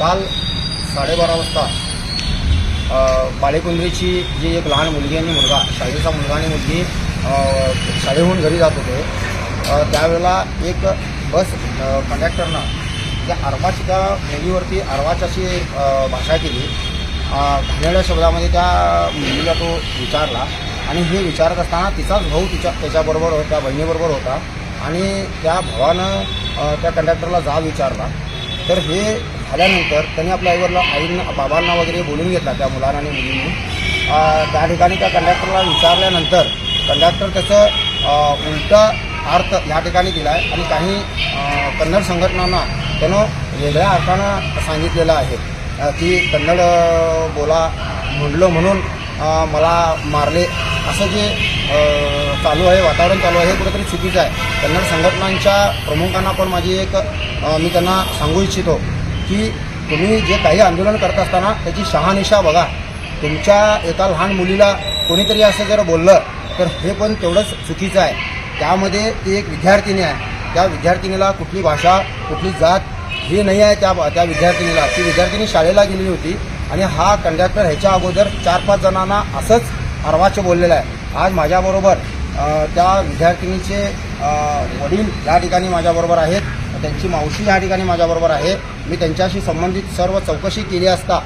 काल साडेबारा वाजता अ, जी एक लहान मुलगी आणि मुलगा शाळेचा मुलगा आणि मुलगी शाळेहून घरी जात होते. त्यावेळेला एक बस कंडक्टरनं त्या अर्वाची त्या मुलीवरती अर्वाची अशी भाषा केली. घाणेड्या शब्दामध्ये त्या मुलीला तो विचारला आणि हे विचारत असताना तिचाच भाऊ तिच्या त्याच्याबरोबर त्या बहिणीबरोबर होता आणि त्या भावानं त्या कंडक्टरला जाब विचारला. तर हे झाल्यानंतर त्यांनी आपल्या आईवरला आईंना बाबांना वगैरे बोलून घेतला त्या मुलांना आणि मुलींनी. त्या ठिकाणी त्या कंडक्टरला विचारल्यानंतर कंडक्टर त्याचं उलटा अर्थ या ठिकाणी दिला आहे आणि काही कन्नड संघटनांना त्यानं वेगळ्या अर्थानं सांगितलेलं आहे. की कन्नड बोला म्हणलं म्हणून मला मारले. असं जे चालू आहे वातावरण चालू आहे हे कुठेतरी चुकीचं आहे. कन्नड संघटनांच्या प्रमुखांना पण माझी एक मी त्यांना सांगू इच्छितो. की तुम्ही जे काही आंदोलन करत असताना त्याची शहानिशा बघा. तुमच्या एका लहान मुलीला कोणीतरी असं जर बोललं तर हे पण तेवढंच चुकीचं आहे. त्यामध्ये ती एक विद्यार्थिनी आहे. त्या विद्यार्थिनीला कुठली भाषा कुठली जात हे नाही आहे त्या त्या विद्यार्थिनीला. ती विद्यार्थिनी शाळेला गेलेली होती आणि हा कंडक्टर ह्याच्या अगोदर चार पाच जणांना असंच अर्वाच्य बोललेलं आहे. आज माझ्याबरोबर त्या विद्यार्थिनीचे वडील या ठिकाणी माझ्याबरोबर आहेत. त्यांची मावशी या ठिकाणी माझ्याबरोबर आहे. मी त्यांच्याशी संबंधित सर्व चौकशी केली असता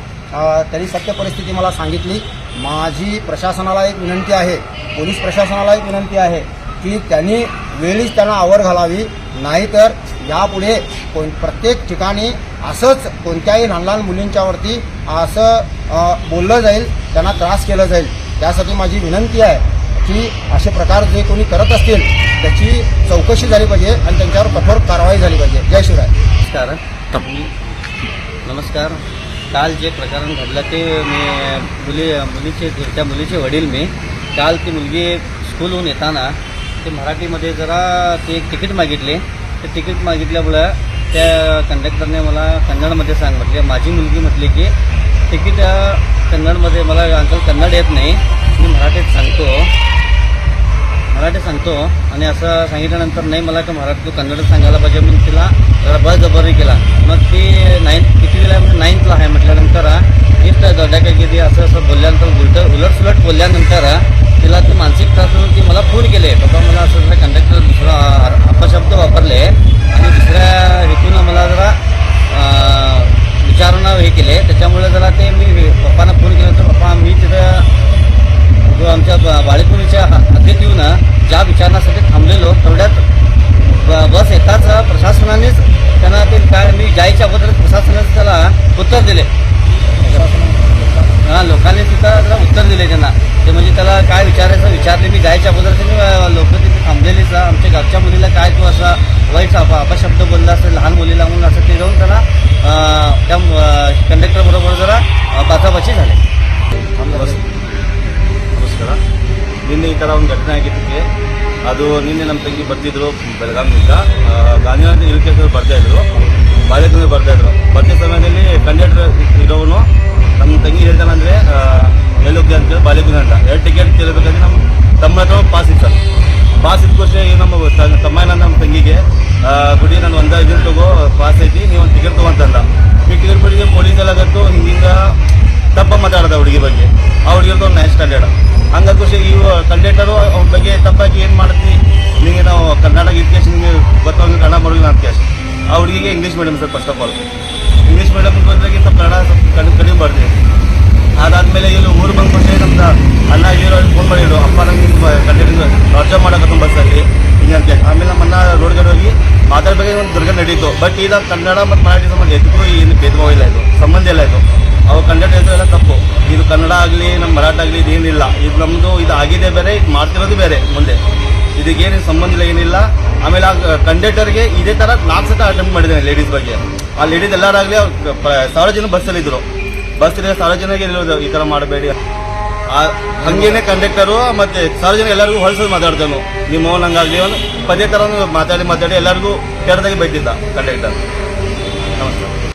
त्यांनी सत्य परिस्थिती मला सांगितली. माझी प्रशासनाला एक विनंती आहे पोलीस प्रशासनाला एक विनंती आहे की त्यांनी वेळीच त्यांना आवर घालावी. नाहीतर यापुढे कोण प्रत्येक ठिकाणी असंच कोणत्याही लहान लहान मुलींच्यावरती असं बोललं जाईल त्यांना त्रास केला जाईल. त्यासाठी माझी विनंती आहे. की असे प्रकार जे कोणी करत असतील त्याची चौकशी झाली पाहिजे आणि त्यांच्यावर कठोर कारवाई झाली पाहिजे. जय शिवराय. नमस्कार. नमस्कार. काल जे प्रकरण घडलं ते मी मुली मुलीचे त्या मुलीचे वडील मी काल ती मुलगी स्कूलहून येताना ते मराठीमध्ये जरा ते एक तिकीट मागितले. ते तिकीट मागितल्यामुळं त्या कंडक्टरने मला कन्नडमध्ये सांग म्हटले माझी मुलगी म्हटली की तिकीट कन्नडमध्ये मला अंकल कन्नड येत नाही. मी मराठीत सांगतो. सांगतो आणि असं सांगितल्यानंतर नाही मला का मराठी तू कन्नड सांगायला पाहिजे म्हणून तिला जरा बळजबरी केला. मग ती नाईन्थ कितीला म्हणजे नाईन्थला आहे म्हटल्यानंतर हीच दड्या गेली असं असं बोलल्यानंतर उलट उलटसुलट बोलल्यानंतर तिला ती मानसिक त्रास म्हणून ती मला फोन केले. बाबा मला असं जरा कंडक्टर दुसरा अपशब्द वापरले आणि दुसऱ्या हेतून मला जरा विचारणं हे केले. त्याच्यामुळे जरा ते मी पप्पांना फोन केल्यानंतर पप्पा मी तिथं जो आमच्या ब- बाळेकुणीच्या हातीत येऊन ज्या विचारण्यासाठी थांबलेलो तेवढ्यात बस येताच प्रशासनानेच त्यांना ते काय मी जायच्या अगोदर प्रशासनाने त्याला उत्तर दिले. हां लोकांनी तिथं उत्तर दिले त्यांना. ते म्हणजे त्याला काय विचारायचं विचारले मी जायच्या अगोदर त्यांनी लोक तिथे थांबलेलीच आमच्या गावच्या मुलीला काय तू असा वाईट अपशब्द बोलला असं लहान मुलीला म्हणून असं ते जाऊन त्याला त्या कंडक्टरबरोबर जरा बाचाबाची झाले. ಈ ಥರ ಒಂದು ಘಟನೆ ಆಗಿದ್ದಕ್ಕೆ. ಅದು ನಿನ್ನೆ ನಮ್ಮ ತಂಗಿ ಬರ್ತಿದ್ರು ಬೆಳಗಾವಿಯಿಂದ ಗಾಂಧಿನಗರ ಗಾಂಧಿನಗರ ಇರಿಕೇಶ್ವರ ಬರ್ತಾ ಇದ್ರು. ಬಾಲ್ಯದಿಂದ ಬರ್ತಾ ಇದ್ರು. ಬರ್ತಿದ್ದ ಸಮಯದಲ್ಲಿ ಕಂಡಕ್ಟರ್ ಇರೋನು ನಮ್ಮ ತಂಗಿ ಹೇಳ್ತಾನಂದ್ರೆ ಎಲ್ಲೋಗ್ತೀವಿ ಅಂತ ಹೇಳಿ ಬಾಳೆಕುಂದ್ರೆ ಅಂತ. ಎರಡು ಟಿಕೆಟ್ ಕೇಳಬೇಕಂದ್ರೆ ನಮ್ಮ ತಮ್ಮ ಹತ್ರ ಪಾಸ್ ಇತ್ತು. ಪಾಸ್ ಇದ್ದ ಈಗ ನಮ್ಮ ತಮ್ಮ ನಮ್ಮ ತಂಗಿಗೆ ಬಿಡಿ ನಾನು ಒಂದ ಇದನ್ನ ತಗೋ, ಪಾಸ್ ಐತಿ, ನೀವು ಒಂದು ಟಿಕೆಟ್ ತಗೋ ಅಂತಂದ ಈ ಟಿಕೆಟ್ ಬಿಡಿಗೆ ಪೊಲೀಸ್ ಎಲ್ಲ ಹಿಂದಿಂದ ತಪ್ಪ ಮಾತಾಡ್ದ ಹುಡುಗಿ ಬಗ್ಗೆ. ಆ ಹುಡುಗಿರ್ದು ಒಂದು ನೈನ್ ಸ್ಟ್ಯಾಂಡರ್ಡ್ ಖುಷಿ ಇವು ಕಂಡೇಟರು ಅವ್ರ ಬಗ್ಗೆ ತಪ್ಪಾಗಿ ಏನು ಮಾಡ್ತೀವಿ ನಿಮಗೆ ನಾವು ಕನ್ನಡ ಇದ್ಕೇಶ್ ನಿಮಗೆ ಗೊತ್ತಾಗ ಕನ್ನಡ ಬರೋದಿಲ್ಲ ಅಂತ ಕೇಸ್ ಅವ್ರಿಗೆ English medium sir first of all English medium ಬಂದಾಗ ಸ್ವಲ್ಪ ಕನ್ನಡ ಸ್ವಲ್ಪ ಕಡಿಮೆ ಕಡಿಮೆ ಬರ್ತೀವಿ ಅದಾದಮೇಲೆ ಇಲ್ಲಿ ಊರು ಬಂದು ಖುಷಿ ನಮ್ದು ಅಣ್ಣ ಹೀರೋ ಫೋನ್ ಮಾಡಿದ್ರು. ಅಪ್ಪ ನಂಗೆ ಕಂಡಕ್ಟರ್ ರಾಜ್ಯ ಮಾಡಕತ್ತ ಬಸ್ಸಲ್ಲಿ ಹಿಂಗೆ ಅಂತ ಆಮೇಲೆ ನಮ್ಮ ಅಣ್ಣ ರೋಡ್ ಕಡೆ ಹೋಗಿ ಬಗ್ಗೆ ಒಂದು ದುರ್ಗ ನಡೀತು. ಬಟ್ ಈಗ ಕನ್ನಡ ಮತ್ತು ಮರಾಠಿ ಸಂಬಂಧ ಎದಕ್ಕೂ ಏನು ಭೇದಭಾವ ಇಲ್ಲ ಇದು. ಸಂಬಂಧ ಇಲ್ಲ ಇದು. ಅವು ಕಂಡಕ್ಟರ್ ಹೆಸರು ಎಲ್ಲ ತಪ್ಪು. ಇದು ಕನ್ನಡ ಆಗಲಿ ನಮ್ಮ ಮರಾಠ ಆಗಲಿ ಇದೇನಿಲ್ಲ. ಇದು ನಮ್ಮದು ಇದು ಆಗಿದೆ ಬೇರೆ, ಇದು ಮಾಡ್ತಿರೋದು ಬೇರೆ ಮುಂದೆ. ಇದಕ್ಕೇನು ಸಂಬಂಧ ಏನಿಲ್ಲ. ಆಮೇಲೆ ಆ ಕಂಡಕ್ಟರ್ಗೆ ಇದೇ ಥರ ನಾಲ್ಕು ಸತ ಅಟೆಂಪ್ಟ್ ಮಾಡಿದ್ದೇನೆ ಲೇಡೀಸ್ ಬಗ್ಗೆ. ಆ ಲೇಡೀಸ್ ಎಲ್ಲರಾಗಲಿ ಸಾವಿರ ಜನ ಬಸ್ಸಲ್ಲಿ ಇದ್ರು. ಬಸ್ ಸಾವಿರ ಜನಕ್ಕೆ ಇರೋದು? ಈ ಥರ ಮಾಡಬೇಡಿ. ಆ- ಹಂಗೇನೆ ಕಂಡಕ್ಟರು ಮತ್ತು ಸಾವಿರ ಜನ ಎಲ್ಲರಿಗೂ ಹೊಲಸಲು ಮಾತಾಡ್ತಾನು ನಿಮ್ಮ ಹಂಗಾಗ್ಲಿ, ಅವನು ಪದೇ ಥರ ಮಾತಾಡಿ ಮಾತಾಡಿ ಎಲ್ಲರಿಗೂ ಕೆಟ್ಟದಾಗಿ ಬೈತಿದ್ದ ಕಂಡಕ್ಟರ್ ನಮಸ್ತೆ.